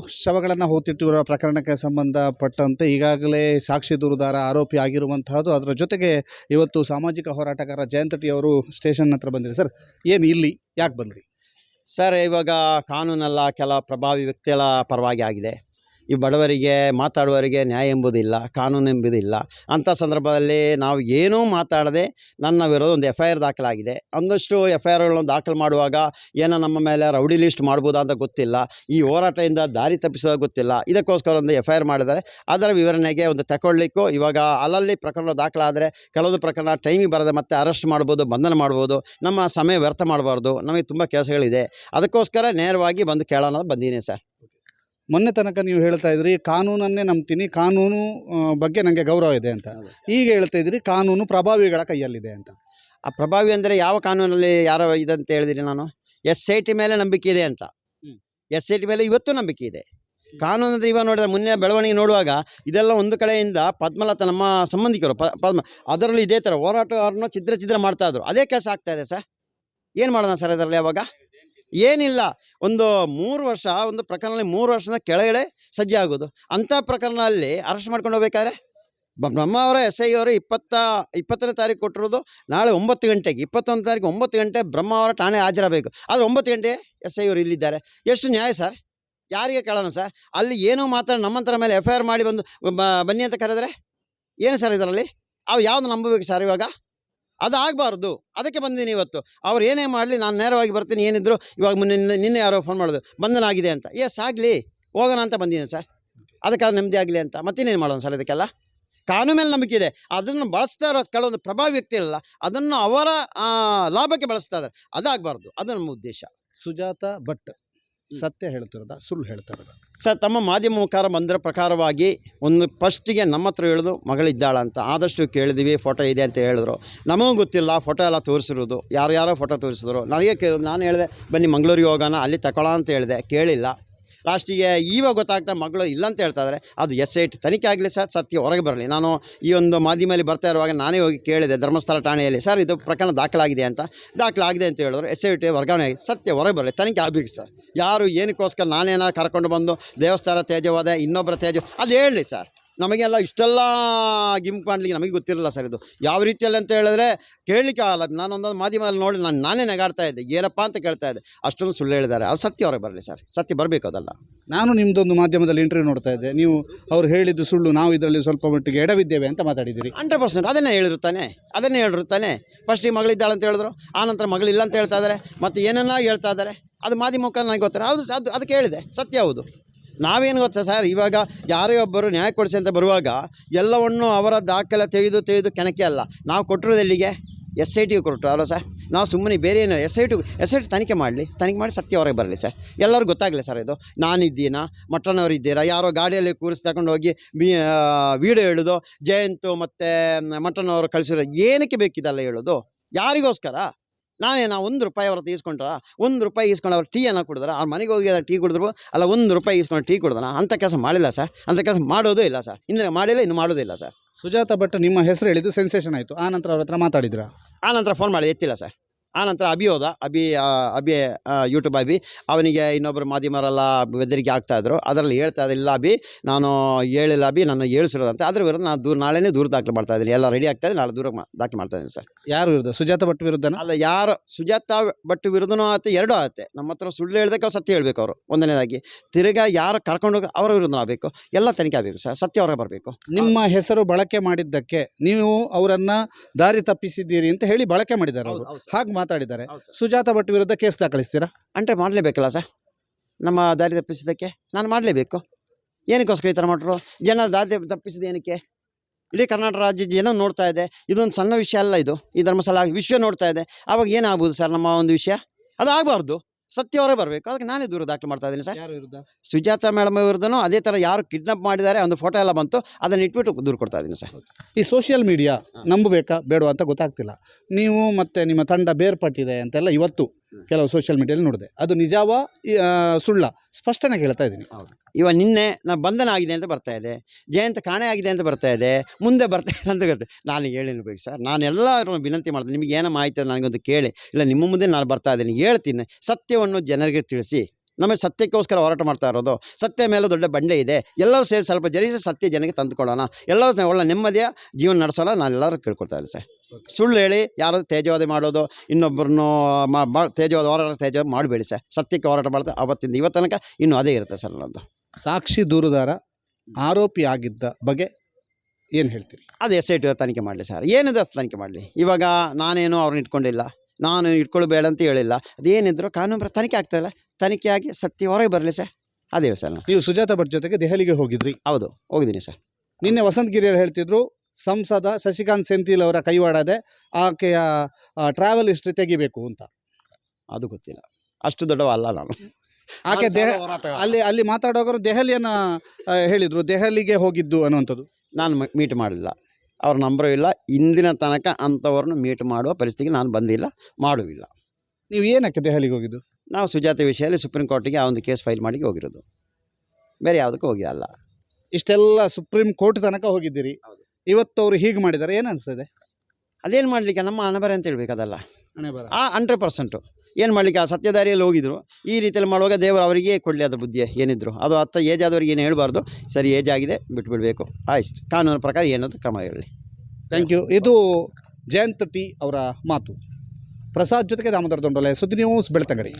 ಶವಗಳನ್ನು ಹೊತ್ತಿಟ್ಟಿರುವ ಪ್ರಕರಣಕ್ಕೆ ಸಂಬಂಧಪಟ್ಟಂತೆ ಈಗಾಗಲೇ ಸಾಕ್ಷಿ ದೂರುದಾರ ಆರೋಪಿ ಆಗಿರುವಂತಹದ್ದು. ಅದರ ಜೊತೆಗೆ ಇವತ್ತು ಸಾಮಾಜಿಕ ಹೋರಾಟಗಾರ ಜಯಂತ್ ಟಿ ಅವರು ಸ್ಟೇಷನ್ ಹತ್ರ ಬಂದಿರಿ ಸರ್. ಏನು ಇಲ್ಲಿ ಯಾಕೆ ಬಂದ್ರಿ? ಸರ್, ಇವಾಗ ಕಾನೂನೆಲ್ಲ, ಕೆಲ ಪ್ರಭಾವಿ ವ್ಯಕ್ತಿಗಳ ಪರವಾಗಿ ಆಗಿದೆ. ಈ ಬಡವರಿಗೆ ಮಾತಾಡುವವರಿಗೆ ನ್ಯಾಯ ಎಂಬುದಿಲ್ಲ, ಕಾನೂನು ಎಂಬುದಿಲ್ಲ. ಅಂಥ ಸಂದರ್ಭದಲ್ಲಿ ನಾವು ಏನೂ ಮಾತಾಡದೆ ನನ್ನ ವಿರೋಧ ಒಂದು ಎಫ್ ಐ ಆರ್ ದಾಖಲಾಗಿದೆ. ಒಂದಷ್ಟು ಎಫ್ ಐ ಆರ್ಗಳನ್ನು ದಾಖಲು ಮಾಡುವಾಗ ಏನೋ ನಮ್ಮ ಮೇಲೆ ರೌಡಿ ಲಿಸ್ಟ್ ಮಾಡ್ಬೋದಾ ಅಂತ ಗೊತ್ತಿಲ್ಲ. ಈ ಹೋರಾಟದಿಂದ ದಾರಿ ತಪ್ಪಿಸೋದು ಗೊತ್ತಿಲ್ಲ. ಇದಕ್ಕೋಸ್ಕರ ಒಂದು ಎಫ್ ಐ ಆರ್ ಮಾಡಿದ್ದಾರೆ. ಅದರ ವಿವರಣೆಗೆ ಒಂದು ತಗೊಳ್ಳಿಕ್ಕೂ ಇವಾಗ ಅಲ್ಲಲ್ಲಿ ಪ್ರಕರಣ ದಾಖಲಾದರೆ ಕೆಲವೊಂದು ಪ್ರಕರಣ ಟೈಮಿಗೆ ಬರದೆ ಮತ್ತೆ ಅರೆಸ್ಟ್ ಮಾಡ್ಬೋದು, ಬಂಧನ ಮಾಡ್ಬೋದು. ನಮ್ಮ ಸಮಯ ವ್ಯರ್ಥ ಮಾಡಬಾರ್ದು. ನಮಗೆ ತುಂಬ ಕೆಲಸಗಳಿದೆ. ಅದಕ್ಕೋಸ್ಕರ ನೇರವಾಗಿ ಬಂದು ಕೇಳೋಣ ಬಂದಿದ್ದೀನಿ ಸರ್. ಮೊನ್ನೆ ತನಕ ನೀವು ಹೇಳ್ತಾ ಇದ್ರಿ ಕಾನೂನನ್ನೇ ನಂಬ್ತೀನಿ ಕಾನೂನು ಬಗ್ಗೆ ನನಗೆ ಗೌರವ ಇದೆ ಅಂತ. ಈಗ ಹೇಳ್ತಾ ಇದ್ರಿ ಕಾನೂನು ಪ್ರಭಾವಿಗಳ ಕೈಯಲ್ಲಿದೆ ಅಂತ. ಆ ಪ್ರಭಾವಿ ಅಂದರೆ ಯಾವ ಕಾನೂನಲ್ಲಿ ಯಾರೋ ಇದಂತ ಹೇಳಿದಿರಿ ನಾನು? ಎಸ್ ಐ ಟಿ ಮೇಲೆ ನಂಬಿಕೆ ಇದೆ ಅಂತ. ಎಸ್ ಐ ಟಿ ಮೇಲೆ ಇವತ್ತು ನಂಬಿಕೆ ಇದೆ. ಕಾನೂನು ಅಂದರೆ ಇವಾಗ ನೋಡಿದ್ರೆ ಮುನ್ನೆ ಬೆಳವಣಿಗೆ ನೋಡುವಾಗ ಇದೆಲ್ಲ ಒಂದು ಕಡೆಯಿಂದ ಪದ್ಮಲತಾ ನಮ್ಮ ಸಂಬಂಧಿಕರು ಪದ್ಮ ಅದರಲ್ಲಿ ಇದೇ ಥರ ಹೋರಾಟಗಾರನ ಚಿದ್ರ ಚಿದ್ರ ಮಾಡ್ತಾ ಇದ್ರು. ಅದೇ ಕೆಲಸ ಆಗ್ತಾ ಇದೆ ಸರ್. ಏನು ಮಾಡೋಣ ಸರ್ ಅದರಲ್ಲಿ ಅವಾಗ? ಏನಿಲ್ಲ. ಒಂದು ಮೂರು ವರ್ಷ, ಒಂದು ಪ್ರಕರಣದಲ್ಲಿ ಮೂರು ವರ್ಷದ ಕೆಳಗಡೆ ಸಜ್ಜೆ ಆಗೋದು. ಅಂಥ ಪ್ರಕರಣದಲ್ಲಿ ಅರೆಸ್ಟ್ ಮಾಡ್ಕೊಂಡು ಹೋಗ್ಬೇಕಾದ್ರೆ? ಬ್ರಹ್ಮ ಅವರ ಎಸ್ ಐ ಅವರು ಇಪ್ಪತ್ತ, ಇಪ್ಪತ್ತನೇ ತಾರೀಕು ಕೊಟ್ಟಿರೋದು ನಾಳೆ ಒಂಬತ್ತು ಗಂಟೆಗೆ. ಇಪ್ಪತ್ತೊಂದು ತಾರೀಕು ಒಂಬತ್ತು ಗಂಟೆ ಬ್ರಹ್ಮ ಅವರ ಠಾಣೆ ಹಾಜರಾಗಬೇಕು. ಆದರೆ ಒಂಬತ್ತು ಗಂಟೆ ಎಸ್ ಐ ಅವರು ಇಲ್ಲಿದ್ದಾರೆ. ಎಷ್ಟು ನ್ಯಾಯ ಸರ್? ಯಾರಿಗೆ ಕೇಳೋಣ ಸರ್? ಅಲ್ಲಿ ಏನೋ ಮಾತಾಡಿ ನಮ್ಮಂತರ ಮೇಲೆ ಎಫ್ ಐ ಆರ್ ಮಾಡಿ ಬಂದು ಬನ್ನಿ ಅಂತ ಕರೆದ್ರೆ? ಏನು ಸರ್ ಇದರಲ್ಲಿ? ಅವು ಯಾವ್ದು ನಂಬಬೇಕು ಸರ್ ಇವಾಗ? ಅದು ಆಗಬಾರ್ದು ಅದಕ್ಕೆ ಬಂದೀನಿ ಇವತ್ತು. ಅವ್ರು ಏನೇ ಮಾಡಲಿ, ನಾನು ನೇರವಾಗಿ ಬರ್ತೀನಿ. ಏನಿದ್ರು ಇವಾಗ ಮೊನ್ನೆ ನಿನ್ನೆ- ಯಾರೋ ಫೋನ್ ಮಾಡೋದು ಬಂಧನಾಗಿದೆ ಅಂತ. ಎಸ್ ಆಗಲಿ. ಹೋಗೋಣ ಅಂತ ಬಂದಿದ್ದೀನಿ ಸರ್. ಅದಕ್ಕೆ ನೆಮ್ಮದಿ ಆಗಲಿ ಅಂತ. ಮತ್ತಿನ್ನೇನು ಮಾಡೋಣ ಸರ್ ಇದಕ್ಕೆಲ್ಲ? ಕಾನೂನು ಮೇಲೆ ನಂಬಿಕೆ ಇದೆ. ಅದನ್ನು ಬಳಸ್ತಾ ಇರೋ ಕೆಲವೊಂದು ಪ್ರಭಾವಿ ವ್ಯಕ್ತಿ ಇಲ್ಲ ಅದನ್ನು ಅವರ ಲಾಭಕ್ಕೆ ಬಳಸ್ತಾ ಇದ್ದಾರೆ. ಅದಾಗಬಾರ್ದು. ಅದು ನಮ್ಮ ಉದ್ದೇಶ. ಸುಜಾತ ಭಟ್. ಸತ್ಯ ಹೇಳ್ತಿರೋದ ಸುಳ್ಳು ಹೇಳ್ತಿರೋದ ಸರ್ ತಮ್ಮ ಮಾಧ್ಯಮ ಮುಖಾರ ಬಂದಿರೋ ಪ್ರಕಾರವಾಗಿ ಒಂದು ಫಸ್ಟಿಗೆ ನಮ್ಮ ಹತ್ರ ಹೇಳೋದು ಮಗಳಿದ್ದಾಳ ಅಂತ. ಆದಷ್ಟು ಕೇಳಿದ್ವಿ ಫೋಟೋ ಇದೆ ಅಂತ ಹೇಳಿದ್ರು. ನಮಗೂ ಗೊತ್ತಿಲ್ಲ ಫೋಟೋ ಎಲ್ಲ ತೋರಿಸಿರೋದು. ಯಾರು ಯಾರೋ ಫೋಟೋ ತೋರಿಸಿದ್ರು. ನನಗೆ ಕೇಳಿದ್ರು ನಾನು ಹೇಳಿದೆ ಬನ್ನಿ ಮಂಗಳೂರಿಗೆ ಹೋಗೋಣ ಅಲ್ಲಿ ತಗೊಳ್ಳೋ ಅಂತ ಹೇಳಿದೆ. ಕೇಳಿಲ್ಲ. ಲಾಸ್ಟಿಗೆ ಇವಾಗ ಗೊತ್ತಾಗ್ತಾ ಮಗಳು ಇಲ್ಲ ಅಂತ ಹೇಳ್ತಾ ಅದು ಎಸ್ ಐ ಟಿ ತನಿಖೆ ಆಗಲಿ ಸರ್, ಸತ್ಯ ಹೊರಗೆ ಬರಲಿ. ನಾನು ಈ ಒಂದು ಮಾಧ್ಯಮದಲ್ಲಿ ಬರ್ತಾ ಇರುವಾಗ ನಾನೇ ಹೋಗಿ ಕೇಳಿದೆ, ಧರ್ಮಸ್ಥಳ ಠಾಣೆಯಲ್ಲಿ, ಸರ್, ಇದು ಪ್ರಕರಣ ದಾಖಲಾಗಿದೆ ಅಂತ. ದಾಖಲಾಗಿದೆ ಅಂತ ಹೇಳಿದ್ರು. ಎಸ್ ಐ ಟಿ ವರ್ಗಾವಣೆ ಸತ್ಯ ಹೊರಗೆ ಬರಲಿ. ತನಿಖೆ ಆಗಬೇಕು ಸರ್. ಯಾರು ಏನಕ್ಕೋಸ್ಕರ ನಾನೇನ ಕರ್ಕೊಂಡು ಬಂದು ದೇವಸ್ಥಾನ ತ್ಯಾಜ್ಯವಾದ ಇನ್ನೊಬ್ಬರ ತ್ಯಾಜ್ಯ ಅದು ಹೇಳಲಿ ಸರ್. ನಮಗೆಲ್ಲ ಇಷ್ಟೆಲ್ಲ ಗಿಂಪ್ ಮಾಡಲಿಕ್ಕೆ ನಮಗೆ ಗೊತ್ತಿರಲ್ಲ ಸರ್ ಇದು. ಯಾವ ರೀತಿಯಲ್ಲಿ ಅಂತ ಹೇಳಿದ್ರೆ ಕೇಳಲಿಕ್ಕೆ ಆಗಲ್ಲ. ನಾನು ಒಂದೊಂದು ಮಾಧ್ಯಮದಲ್ಲಿ ನೋಡಿ ನಾನು ನಾನೇ ನಗಾಡ್ತಾ ಇದ್ದೆ. ಏನಪ್ಪ ಅಂತ ಕೇಳ್ತಾ ಇದ್ದೆ. ಅಷ್ಟೊಂದು ಸುಳ್ಳು ಹೇಳಿದ್ದಾರೆ. ಅದು ಸತ್ಯ ಅವ್ರಿಗೆ ಬರಲಿ ಸರ್. ಸತ್ಯ ಬರಬೇಕು ಅದಲ್ಲ. ನಾನು ನಿಮ್ಮದೊಂದು ಮಾಧ್ಯಮದಲ್ಲಿ ಇಂಟರ್ವ್ಯೂ ನೋಡ್ತಾ ಇದ್ದೆ. ನೀವು ಅವ್ರು ಹೇಳಿದ್ದು ಸುಳ್ಳು ನಾವು ಇದರಲ್ಲಿ ಸ್ವಲ್ಪ ಮಟ್ಟಿಗೆ ಎಡವಿದ್ದೇವೆ ಅಂತ ಮಾತಾಡಿದ್ದೀರಿ. ಹಂಡ್ರೆಡ್ ಪರ್ಸೆಂಟ್ ಅದನ್ನೇ ಹೇಳಿರುತ್ತಾನೆ. ಅದನ್ನೇ ಹೇಳಿರ್ತಾನೆ ಫಸ್ಟಿಗೆ ಮಗಳಿದ್ದಾಳೆ ಅಂತ ಹೇಳಿದ್ರು. ಆನಂತರ ಮಗಳಿಲ್ಲ ಅಂತ ಹೇಳ್ತಾ ಇದ್ದಾರೆ. ಮತ್ತು ಏನನ್ನ ಹೇಳ್ತಾ ಇದ್ದಾರೆ? ಅದು ಮಾಧ್ಯಮ ಮುಖಾಂತರ ನನಗೆ ಗೊತ್ತಾರೆ ಹೌದು ಅದು ಅದಕ್ಕೆ ಹೇಳಿದೆ ಸತ್ಯ ಹೌದು. ನಾವೇನು ಗೊತ್ತಾ ಸರ್? ಇವಾಗ ಯಾರೇ ಒಬ್ಬರು ನ್ಯಾಯ ಕೊಡಿಸಿ ಅಂತ ಬರುವಾಗ ಎಲ್ಲವನ್ನು ಅವರ ದಾಖಲೆ ತೆಗೆದು ತೆಗೆದು ಕೆಣಕೆ ಅಲ್ಲ. ನಾವು ಕೊಟ್ಟಿರೋದು ಎಲ್ಲಿಗೆ? ಎಸ್ ಐ ಟಿಗೆ ಕೊಟ್ಟರು ಅಲ್ಲ ಸರ್? ನಾವು ಸುಮ್ಮನೆ ಬೇರೆ ಏನು S I T S I T ತನಿಖೆ ಮಾಡಲಿ. ತನಿಖೆ ಮಾಡಿ ಸತ್ಯ ಹೊರಗೆ ಬರಲಿ ಸರ್. ಎಲ್ಲರಿಗೂ ಗೊತ್ತಾಗಲಿ ಸರ್ ಇದು. ನಾನಿದ್ದೀನಾ? ಮಟ್ಟನವ್ರು ಇದ್ದೀರಾ? ಯಾರೋ ಗಾಡಿಯಲ್ಲಿ ಕೂರಿಸಿ ತಗೊಂಡು ಹೋಗಿ ವೀಡಿಯೋ ಹೇಳೋದು, ಜಯಂತು ಮತ್ತು ಮಟ್ಟನವರು ಕಳಿಸಿರೋ ಏನಕ್ಕೆ ಬೇಕಿದಲ್ಲ ಹೇಳೋದು? ಯಾರಿಗೋಸ್ಕರ? ನಾನೇನಾ ಒಂದು ರೂಪಾಯಿ ಅವ್ರ ಈಸ್ಕೊಂಡ್ರ? ಒಂದು ರೂಪಾಯಿ ಈಸ್ಕೊಂಡು ಅವ್ರು ಟೀಯನ್ನು ಕುಡಿದ್ರ? ಅವ್ರ ಮನೆಗೆ ಹೋಗಿ ಟೀ ಕುಡಿದ್ರು ಅಲ್ಲ ಒಂದು ರೂಪಾಯಿ ಈಸ್ಕೊಂಡು ಟೀ ಕುಡ್ದನ? ಅಂಥ ಕೆಲಸ ಮಾಡಿಲ್ಲ ಸರ್. ಅಂಥ ಕೆಲಸ ಮಾಡೋದೂ ಇಲ್ಲ ಸರ್. ಇಂದ್ರೆ ಮಾಡಿಲ್ಲ ಇನ್ನು ಮಾಡೋದೇ ಇಲ್ಲ ಸರ್. ಸುಜಾತ ಭಟ್ ನಿಮ್ಮ ಹೆಸರು ಹೇಳಿದ್ದು ಸೆನ್ಸೇಷನ್ ಆಯಿತು. ಆ ನಂತರ ಅವ್ರ ಹತ್ರ ಮಾತಾಡಿದ್ರ? ನಂತರ ಫೋನ್ ಮಾಡಿ ಎತ್ತಿಲ್ಲ ಸರ್. ಆನಂತರ ಅಭಿ ಹೋದ. ಅಭಿ ಅಭಿ ಯೂಟ್ಯೂಬ್ ಅಭಿ. ಅವನಿಗೆ ಇನ್ನೊಬ್ಬರು ಮಾಧ್ಯಮರೆಲ್ಲ ಬೆದರಿಕೆ ಆಗ್ತಾಯಿದ್ರು ಅದರಲ್ಲಿ ಹೇಳ್ತಾ ಇಲ್ಲ ಅಭಿ ನಾನು ಹೇಳಿಲ್ಲ ಅಭಿ ನಾನು ಹೇಳಿಸಿರೋದಂತೆ ಅದ್ರ ವಿರುದ್ಧ ನಾನು ದೂರ ನಾಳೆನೇ ದೂರ ದಾಖಲೆ ಮಾಡ್ತಾ ಇದ್ದೀನಿ. ಎಲ್ಲ ರೆಡಿ ಆಗ್ತಾ ಇದೆ ನಾಳೆ ದೂರ ದಾಖಲೆ ಮಾಡ್ತಾ ಇದ್ದೀನಿ ಸರ್. ಯಾರು ವಿರುದ್ಧ? ಸುಜಾತ ಭಟ್ ವಿರುದ್ಧ ಅಲ್ಲ ಯಾರು? ಸುಜಾತ ಭಟ್ ವಿರುದ್ಧನೂ ಆಗುತ್ತೆ ಎರಡೂ ಆಗುತ್ತೆ ನಮ್ಮ ಹತ್ರ ಸುಳ್ಳು ಹೇಳಬೇಕು ಅವ್ರು ಸತ್ಯ ಹೇಳ್ಬೇಕು ಅವರು. ಒಂದನೇದಾಗಿ ತಿರ್ಗಾ ಯಾರು ಕರ್ಕೊಂಡು ಹೋಗಿ ಅವರ ವಿರುದ್ಧ ಆಗಬೇಕು. ಎಲ್ಲ ತನಿಖೆ ಆಗಬೇಕು ಸರ್ ಸತ್ಯ ಅವ್ರಿಗೆ ಬರಬೇಕು. ನಿಮ್ಮ ಹೆಸರು ಬಳಕೆ ಮಾಡಿದ್ದಕ್ಕೆ ನೀವು ಅವರನ್ನು ದಾರಿ ತಪ್ಪಿಸಿದ್ದೀರಿ ಅಂತ ಹೇಳಿ ಬಳಕೆ ಮಾಡಿದ್ದಾರೆ ಅವರು. ಹಾಗೆ ಮಾತಾಡಿದ್ದಾರೆ. ಸುಜಾತ ಭಟ್ ವಿರುದ್ಧ ಕೇಸ್ ದಾಖಲಿಸ್ತೀರಾ? ಅಂದರೆ ಮಾಡಲೇಬೇಕಲ್ಲ ಸರ್? ನಮ್ಮ ದಾರಿ ತಪ್ಪಿಸಿದ್ದಕ್ಕೆ ನಾನು ಮಾಡಲೇಬೇಕು. ಏನಕ್ಕೋಸ್ಕರ ಈ ಥರ ಮಾಡ್ರು? ಜನರ ದಾರಿ ತಪ್ಪಿಸಿದ ಏನಕ್ಕೆ? ಇಡೀ ಕರ್ನಾಟಕ ರಾಜ್ಯ ಜನ ನೋಡ್ತಾ ಇದೆ. ಇದೊಂದು ಸಣ್ಣ ವಿಷಯ ಅಲ್ಲ ಇದು. ಈ ಧರ್ಮಸ್ಥಳ ವಿಶ್ವ ನೋಡ್ತಾ ಇದೆ. ಆವಾಗ ಏನಾಗ್ಬೋದು ಸರ್ ನಮ್ಮ ಒಂದು ವಿಷಯ? ಅದು ಆಗಬಾರ್ದು. ಸತ್ಯ ಹೊರಗೆ ಬರಬೇಕು. ಅದಕ್ಕೆ ನಾನೇ ದೂರ ದಾಖಲು ಮಾಡ್ತಾ ಇದ್ದೀನಿ ಸರ್. ಯಾರು ವಿರುದ್ಧ? ಸುಜಾತ ಮೇಡಮ್ ವಿರುದ್ಧನೂ ಅದೇ ಥರ ಯಾರು ಕಿಡ್ನಾಪ್ ಮಾಡಿದ್ದಾರೆ ಒಂದು ಫೋಟೋ ಎಲ್ಲ ಬಂತು ಅದನ್ನು ಇಟ್ಬಿಟ್ಟು ದೂರ ಕೊಡ್ತಾ ಇದ್ದೀನಿ ಸರ್. ಈ ಸೋಷಿಯಲ್ ಮೀಡಿಯಾ ನಂಬಬೇಕಾ ಬೇಡವಾ ಅಂತ ಗೊತ್ತಾಗ್ತಿಲ್ಲ. ನೀವು ಮತ್ತು ನಿಮ್ಮ ತಂಡ ಬೇರ್ಪಟ್ಟಿದೆ ಅಂತೆಲ್ಲ ಇವತ್ತು ಕೆಲವು ಸೋಷಿಯಲ್ ಮೀಡಿಯಲ್ಲಿ ನೋಡಿದೆ. ಅದು ನಿಜವಾ ಸುಳ್ಳ? ಸ್ಪಷ್ಟನೆ ಹೇಳ್ತಾ ಇದ್ದೀನಿ. ಇವಾಗ ನಿನ್ನೆ ನಾನು ಬಂಧನ ಆಗಿದೆ ಅಂತ ಬರ್ತಾ ಇದೆ ಜಯಂತ ಕಾಣೆ ಆಗಿದೆ ಅಂತ ಬರ್ತಾ ಇದೆ ಮುಂದೆ ಬರ್ತಾ ಇಲ್ಲ ಅಂತ ಗೊತ್ತೆ. ನಾನು ಹೇಳಿರ್ಬೇಕು ಸರ್ ನಾನು ಎಲ್ಲರೂ ವಿನಂತಿ ಮಾಡ್ತೀನಿ ನಿಮಗೆ ಏನೋ ಮಾಹಿತಿ ನನಗೊಂದು ಕೇಳಿ. ಇಲ್ಲ ನಿಮ್ಮ ಮುಂದೆ ನಾನು ಬರ್ತಾ ಇದ್ದೀನಿ ಹೇಳ್ತೀನಿ. ಸತ್ಯವನ್ನು ಜನರಿಗೆ ತಿಳಿಸಿ. ನಮಗೆ ಸತ್ಯಕ್ಕೋಸ್ಕರ ಹೋರಾಟ ಮಾಡ್ತಾ ಇರೋದು. ಸತ್ಯ ಮೇಲೆ ದೊಡ್ಡ ಬಂಡೆ ಇದೆ. ಎಲ್ಲರೂ ಸೇರಿ ಸ್ವಲ್ಪ ಜರಿಸಿ ಸತ್ಯ ಜನಕ್ಕೆ ತಂದುಕೊಡೋಣ. ಎಲ್ಲರೂ ಒಳ್ಳೆ ನೆಮ್ಮದಿಯ ಜೀವನ ನಡೆಸೋಣ. ನಾನು ಎಲ್ಲರೂ ಕೇಳ್ಕೊಳ್ತಾ ಇದ್ದೀನಿ ಸರ್. ಸುಳ್ಳು ಹೇಳಿ ಯಾರು ತೇಜವಾದಿ ಮಾಡೋದು ಇನ್ನೊಬ್ಬರನ್ನು ಮಾ ತೇಜವಾದ ಹೋರಾಟ ತೇಜವಾದ ಮಾಡಬೇಡಿ ಸರ್. ಸತ್ಯಕ್ಕೆ ಹೋರಾಟ ಮಾಡ್ತಾ ಅವತ್ತಿಂದ ಇವತ್ತು ತನಕ ಇನ್ನೂ ಅದೇ ಇರುತ್ತೆ ಸರ್ ನನ್ನದು. ಸಾಕ್ಷಿ ದೂರುದಾರ ಆರೋಪಿ ಆಗಿದ್ದ ಬಗ್ಗೆ ಏನು ಹೇಳ್ತೀರಿ? ಅದು ಎಸ್ ಐ ಟಿ ತನಿಖೆ ಮಾಡಲಿ ಸರ್. ಏನಿದೆ ಅದು ತನಿಖೆ ಮಾಡಲಿ. ಇವಾಗ ನಾನೇನು ಅವ್ರನ್ನ ಇಟ್ಕೊಂಡಿಲ್ಲ ನಾನು ಇಟ್ಕೊಳ್ಳಬೇಡ ಅಂತ ಹೇಳಿಲ್ಲ ಅದೇನಿದ್ರು ಕಾನೂನು ಪ್ರ ತನಿಖೆ ಆಗ್ತಾಯಿಲ್ಲ ತನಿಖೆ ಆಗಿ ಸತ್ಯ ಹೊರಗೆ ಬರಲಿ ಸರ್. ಅದೇ ಹೇಳಿ ಸರ್ ನೀವು ಸುಜಾತ ಭಟ್ ಜೊತೆಗೆ ದೆಹಲಿಗೆ ಹೋಗಿದ್ರಿ. ಹೌದು ಹೋಗಿದ್ದೀನಿ ಸರ್. ನಿನ್ನೆ ವಸಂತ ಗಿರಿಯರು ಹೇಳ್ತಿದ್ರು ಸಂಸದ ಶಶಿಕಾಂತ್ ಸೆಂಥಿಲ್ ಅವರ ಕೈವಾಡದೆ ಆಕೆಯ ಟ್ರಾವೆಲ್ ಹಿಸ್ಟ್ರಿ ತೆಗಿಬೇಕು ಅಂತ. ಅದು ಗೊತ್ತಿಲ್ಲ. ಅಷ್ಟು ದೊಡ್ಡವ ಅಲ್ಲ ನಾನು. ಆಕೆ ದೇಹ ಅಲ್ಲಿ ಅಲ್ಲಿ ಮಾತಾಡೋರು ದೆಹಲಿಯನ್ನು ಹೇಳಿದರು. ದೆಹಲಿಗೆ ಹೋಗಿದ್ದು ಅನ್ನುವಂಥದ್ದು. ನಾನು ಮೀಟ್ ಮಾಡಲಿಲ್ಲ. ಅವ್ರ ನಂಬರು ಇಲ್ಲ. ಇಂದಿನ ತನಕ ಅಂಥವ್ರನ್ನ ಮೀಟ್ ಮಾಡುವ ಪರಿಸ್ಥಿತಿಗೆ ನಾನು ಬಂದಿಲ್ಲ. ಮಾಡುವಿಲ್ಲ. ನೀವು ಏನಕ್ಕೆ ದೆಹಲಿಗೆ ಹೋಗಿದ್ದು? ನಾವು ಸುಜಾತ ವಿಷಯದಲ್ಲಿ ಸುಪ್ರೀಂ ಕೋರ್ಟಿಗೆ ಆ ಒಂದು ಕೇಸ್ ಫೈಲ್ ಮಾಡಿ ಹೋಗಿರೋದು. ಬೇರೆ ಯಾವುದಕ್ಕೂ ಹೋಗಿ ಅಲ್ಲ ಇಷ್ಟೆಲ್ಲ ಸುಪ್ರೀಂ ಕೋರ್ಟ್ ತನಕ ಹೋಗಿದ್ದೀರಿ. ಇವತ್ತು ಅವರು ಹೀಗೆ ಮಾಡಿದ್ದಾರೆ ಏನು ಅನಿಸ್ತದೆ? ಅದೇನು ಮಾಡಲಿಕ್ಕೆ? ನಮ್ಮ ಅನಬರ ಅಂತ ಹೇಳ್ಬೇಕು ಅದಲ್ಲ. ಆ ಹಂಡ್ರೆಡ್ ಪರ್ಸೆಂಟು ಏನು ಮಾಡಲಿಕ್ಕೆ? ಆ ಸತ್ಯದಾರಿಯಲ್ಲಿ ಹೋಗಿದ್ರು. ಈ ರೀತಿಯಲ್ಲಿ ಮಾಡುವಾಗ ದೇವರು ಅವರಿಗೆ ಕೊಡಲಿ ಅದು ಬುದ್ಧಿ ಏನಿದ್ರು. ಅದು ಅತ್ತ ಏಜ್ ಆದವ್ರಿಗೆ ಏನು ಹೇಳಬಾರ್ದು. ಸರಿ ಏಜ್ ಆಗಿದೆ ಬಿಟ್ಬಿಡಬೇಕು. ಆಯ್ತು. ಕಾನೂನು ಪ್ರಕಾರ ಏನಾದರೂ ಕ್ರಮ ಹೇಳಿ. ಥ್ಯಾಂಕ್ ಯು ಇದು ಜಯಂತ್ ಟಿ ಅವರ ಮಾತು. ಪ್ರಸಾದ್ ಜೊತೆಗೆ ದಾಮೋದರ ದೊಂಡೋಲೆ ಸುದ್ದಿ ನ್ಯೂಸ್ ಬೆಳ್ತಂಗಡಿ.